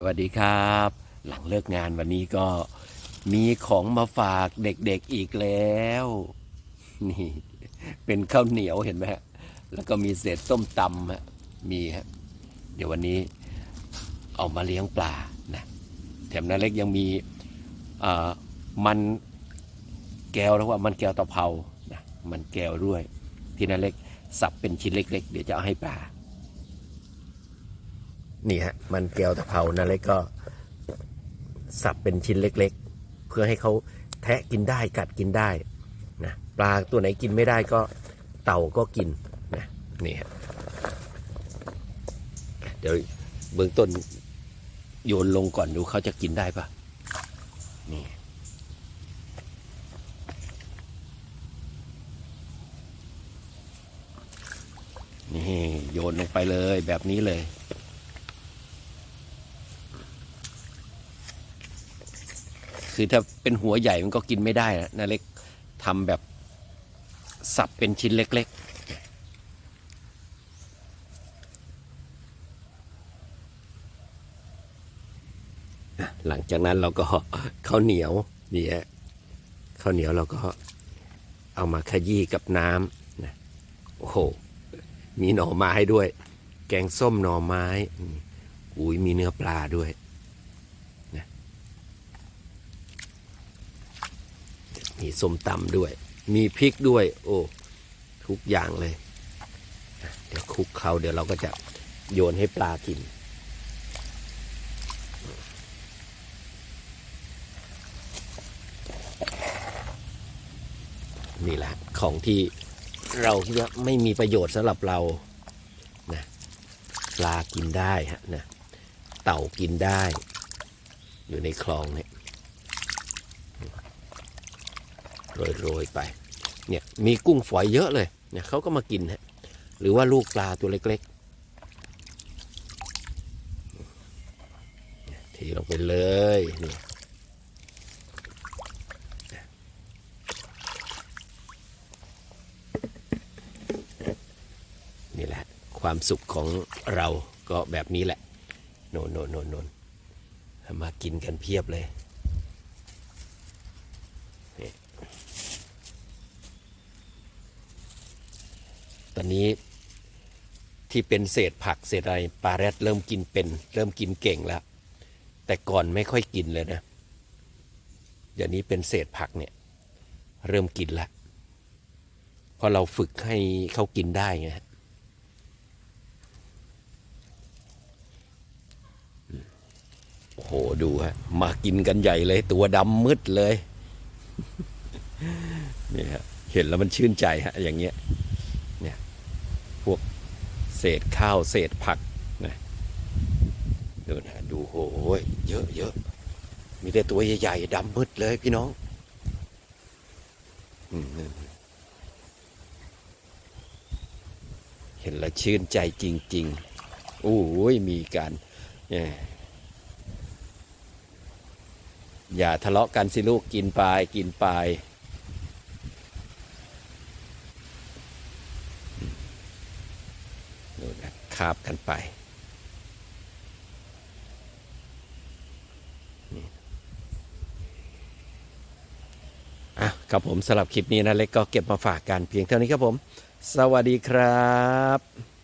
สวัสดีครับ หลังเลิกงานวันนี้ก็มีของมาฝากเด็กๆอีกแล้ว นี่ เป็นข้าวเหนียวเห็นไหมฮะแล้วก็มีเศษส้มตำฮะมีฮะเดี๋ยววันนี้เอามาเลี้ยงปลานะแถมนาเล็กยังมีอ่ามันแก้วแล้วว่ามันแก้วตะเภานะมันแก้วด้วย ที่นาเล็กสับเป็นชิ้นเล็ก ๆ เดี๋ยวจะเอาให้ปลา นี่ฮะมันแก้วตะเภานาเล็กก็ สับเป็นชิ้นเล็ก ๆ เพื่อให้เขาแทะกินได้กัดกินได้นะปลาตัวไหนกินไม่ได้ก็เต่าก็กินนะนี่ฮะเดี๋ยวเบื้องต้นโยนลงก่อนดูเขาจะกินได้ปะนี่นี่โยนลงไปเลยแบบนี้เลย คือถ้าเป็นหัวใหญ่มันก็กินไม่ได้นะนาเล็กทำแบบสับเป็นชิ้นเล็ก ๆหลังจากนั้นเราก็ข้าวเหนียวนี่ฮะข้าวเหนียวเราก็เอามาขยี้กับน้ำนะโอ้โหมีหน่อไม้ด้วย แกงส้มหน่อไม้อุ้ยมีเนื้อปลาด้วย มีส้มตำด้วย มีพริกด้วย โอ้ทุกอย่างเลย เดี๋ยวคลุกเคล้าเดี๋ยวเราก็จะโยนให้ปลากิน นี่แหละของที่เราคิดว่าไม่มีประโยชน์สำหรับเรานะปลากินได้ฮะนะเต่ากินได้ อยู่ในคลองเนี่ย โรยๆไป เนี่ยมีกุ้งฝอยเยอะเลยเนี่ยเขาก็มากินฮะหรือว่าลูกปลาตัวเล็กๆทีลงไปเลยนี่นี่แหละความสุขของเราก็แบบนี้แหละ โนนโนนโนนโนนมากินกันเพียบเลย ตอนนี้ที่เป็นเศษผักเศษอะไรปลาแรดเริ่มกินเป็น เริ่มกินเก่งแล้ว แต่ก่อนไม่ค่อยกินเลยนะเดี๋ยวนี้เป็นเศษผักเนี่ย เริ่มกินละเพราะเราฝึกให้เขากินได้ไงฮะโอ้โหดูฮะ มากินกันใหญ่เลย ตัวดำมืดเลย นี่ฮะเห็นแล้วมันชื่นใจฮะ อย่างเงี้ย วกเศษข้าวเศษผักนะดูนะดูโหยเยอะเยอะมีแต่ตัวใหญ่ๆดำมืดเลยพี่น้องเห็นแล้วชื่นใจจริง ๆ โอ้ยมีการเนี่ยอย่าทะเลาะกันสิลูกกินไปกินไป นู่นนะ คาบกันไปอะครับผมสำหรับคลิปนี้นะเล็กก็เก็บมาฝากกันเพียงเท่านี้ครับผม สวัสดีครับ